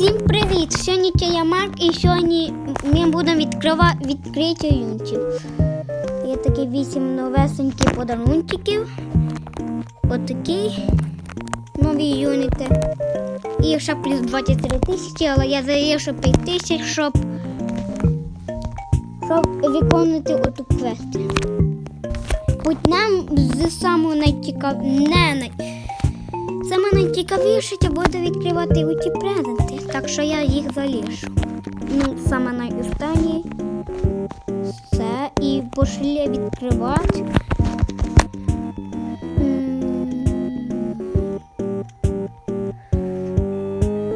Всім привіт! Сьогодні я Марк і сьогодні ми будемо відкривати відкриття юнтів. Є такі вісім новесеньких подарунків. Отакі нові юніти. І ще плюс 23 тисячі, але я залишу 5 тисяч, щоб, щоб виконувати оту квест. Почнемо з самого найцікавого. Саме найцікавіше буде відкривати оті презенти, так що я їх залишу. Ну, саме найостанній. Все, і пошли відкривати.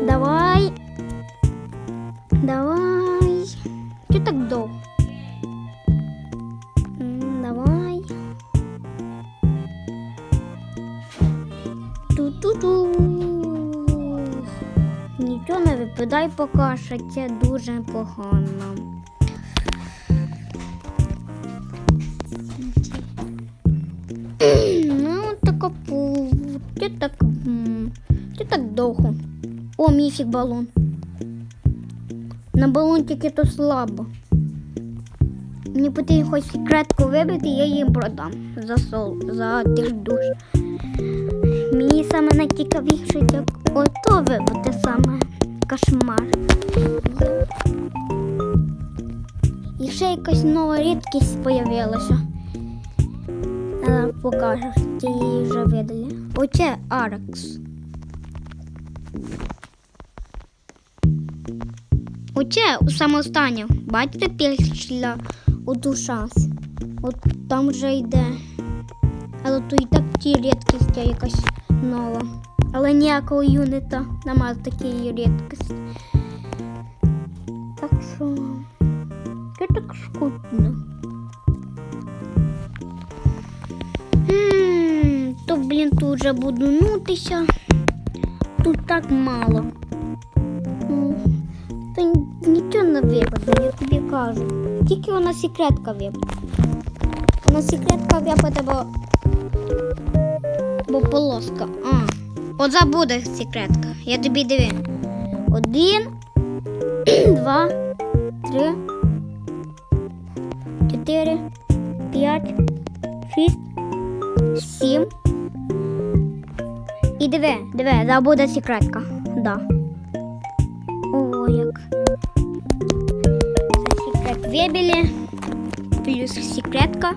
Давай. Давай. Що так довго? Що це дуже погано. Ну, така пу. Ти так. Ти так довго. О, міфік балон. На балончики то слабо. Мені потрібно хоч секретку вибити, я її продам за сол, за тих душ. Мені саме найцікавіше, як ото вибити саме кошмар. І ще якась нова рідкість з'явилася. Зараз покажу, чи її вже видали. Оце Аракс. Оце саме останнє. Бачите після оту. От там вже йде. Але то і так ті рідкість якась нова. Але ніякого юнита нема такої рідкості. Так що це так скутно. М, То, блін, тут вже буду нутися. Тут так мало. Ну, Та ні- нічого не випаде, я тобі кажу. Тільки вона секретка випаде. Вона секретка випаде, бо Бо полоска. А. От забуде секретка. Я тобі диви. Один, два, три, чотири, п'ять, шість, сім. І диви, диви, забуде секретка. Да. О, як. Це секрет вибілі. Плюс секретка.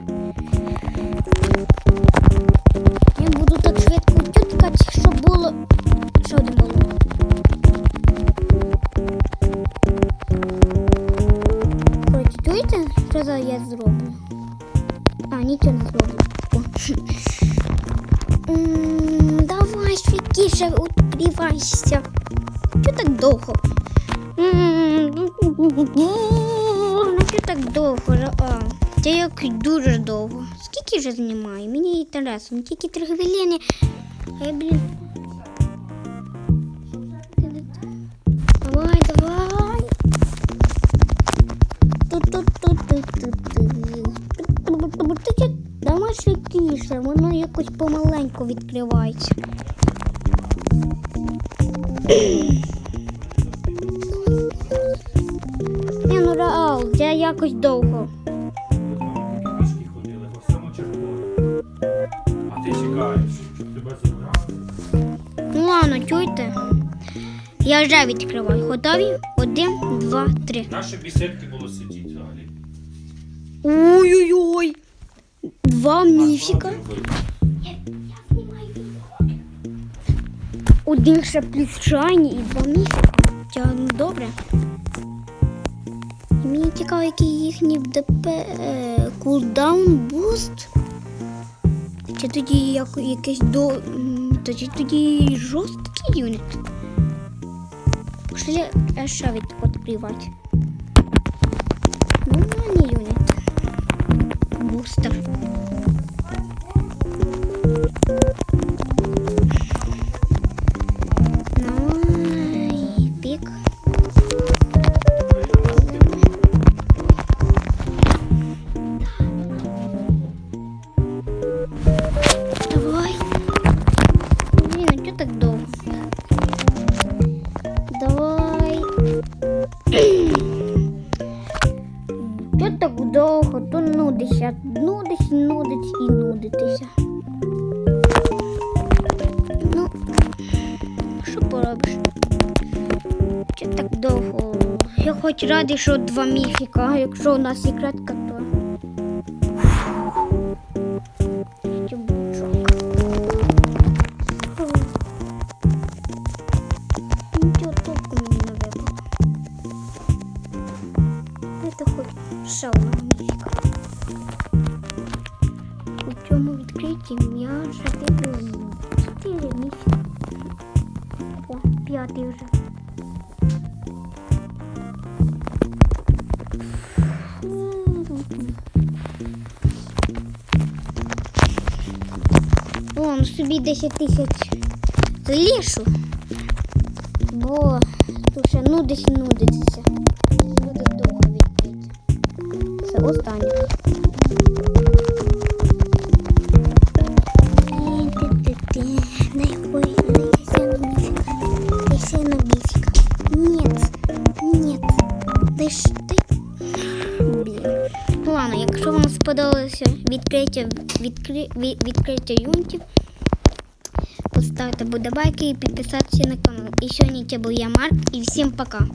Чуєте, що я зроблю? А, нічого не зроблю. Давай швидкіше відкривайся. Чого так довго? Ну, що так довго? А, це як дуже довго. Скільки вже знімаю? Мені інтересно, тільки три хвилини. Ай, блін. Якось помаленьку відкривається. Ні, ну реал, це якось довго. А ти чекаєш, щоб тебе забрали. Ну ладно, чуйте. Я вже відкриваю. Готові? Один, два, три. Наші бісідки було сидіти взагалі. Ой-ой-ой. Два міфіка. Один ще плюс шайні і два міфіка. Це ну, добре. І Мені цікаво, який їхній ДП е, кулдаун буст. Чи тоді як, якийсь до. м, Тоді жорсткий юніт. Пошли від відкривати. Нормальний юніт. Бустер. Нудить і нудитися. Ну, що поробиш? Чи так довго? Я хоч радий, що два міфіка, а якщо у нас секретка, то. Це хоч ще одного міфіка. У цьому відкритті я вже вибрав чотири міфіка. О, п'ятий вже. О, ну собі 10 тисяч залішу. Бо тут ще нудись нудиться. Буде довго відкрити. Це останнє. Сподобалося відкриття, відкри, від- відкриття юнтів, поставте будь і підписатися на канал. І сьогодні це був я Марк і всім пока.